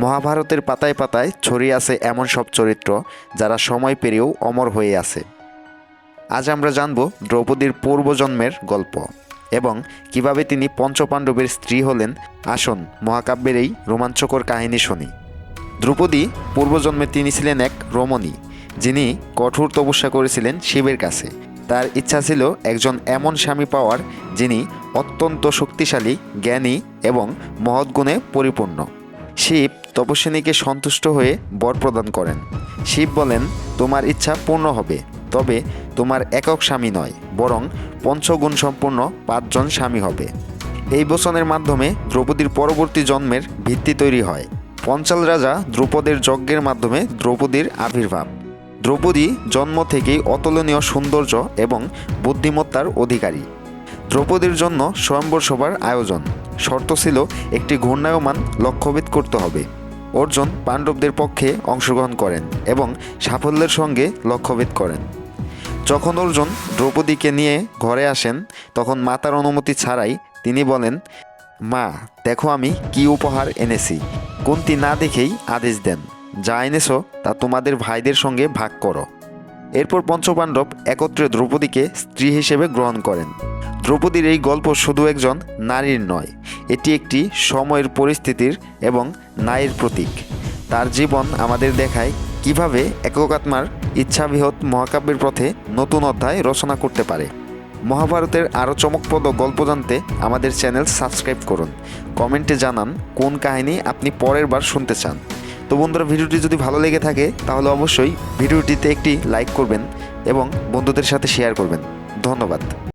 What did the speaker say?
মহাভারতের পাতায় পাতায় ছড়িয়ে আছে এমন সব চরিত্র যারা সময় পেরিয়েও অমর হয়ে আছে। আজ আমরা জানব দ্রৌপদীর পূর্বজন্মের গল্প এবং কীভাবে তিনি পঞ্চপাণ্ডবের স্ত্রী হলেন আসন মহাকাব্যের এই রোমাঞ্চকর কাহিনী শুনি। দ্রৌপদী পূর্বজন্মে তিনি ছিলেন এক রমণী, যিনি কঠোর তপস্যা করেছিলেন শিবের কাছে। তার ইচ্ছা ছিল একজন এমন স্বামী পাওয়ার যিনি অত্যন্ত শক্তিশালী, জ্ঞানী এবং মহৎ গুণে পরিপূর্ণ। শিব তপস্বিনীকে সন্তুষ্ট হয়ে বর প্রদান করেন। শিব বলেন, তোমার ইচ্ছা পূর্ণ হবে, তবে তোমার একক স্বামী নয়, বরং পঞ্চগুণ সম্পূর্ণ পাঁচজন স্বামী হবে। এই বচনের মাধ্যমে দ্রৌপদীর পরবর্তী জন্মের ভিত্তি তৈরি হয়। পঞ্চাল রাজা দ্রৌপদের যজ্ঞের মাধ্যমে দ্রৌপদীর আবির্ভাব। দ্রৌপদী জন্ম থেকেই অতুলনীয় সৌন্দর্য এবং বুদ্ধিমত্তার অধিকারী। দ্রৌপদীর জন্য স্বয়ম্বর সভার আয়োজন। শর্ত ছিল একটি ঘূর্ণায়মান লক্ষ্যভেদ করতে হবে। অর্জুন পাণ্ডবদের পক্ষে অংশগ্রহণ করেন এবং সাফল্যের সঙ্গে লক্ষ্যভেদ করেন। যখন অর্জুন দ্রৌপদীকে নিয়ে ঘরে আসেন, তখন মাতার অনুমতি ছাড়াই তিনি বলেন, মা, দেখো আমি কি উপহার এনেছি। কুন্তি না দেখেই আদেশ দেন। যা এনেছো তা তোমাদের ভাইদের সঙ্গে ভাগ করো। এরপর পঞ্চপাণ্ডব একত্রে দ্রৌপদীকে স্ত্রী হিসেবে গ্রহণ করেন। দ্রৌপদীর এই গল্প শুধু একজন নারীর নয় এটি একটি সময়ের পরিস্থিতির এবং নায়ের প্রতীক। তার জীবন আমাদের দেখায় কীভাবে এককাত্মার ইচ্ছাবিহত মহাকাব্যের পথে নতুন অধ্যায় রচনা করতে পারে। মহাভারতের আরও চমকপ্রদ গল্প জানতে আমাদের চ্যানেল সাবস্ক্রাইব করুন। কমেন্টে জানান কোন কাহিনী আপনি পরের বার শুনতে চান। তো বন্ধুরা, ভিডিওটি যদি ভালো লেগে থাকে, তাহলে অবশ্যই ভিডিওটিতে একটি লাইক করবেন এবং বন্ধুদের সাথে শেয়ার করবেন। ধন্যবাদ।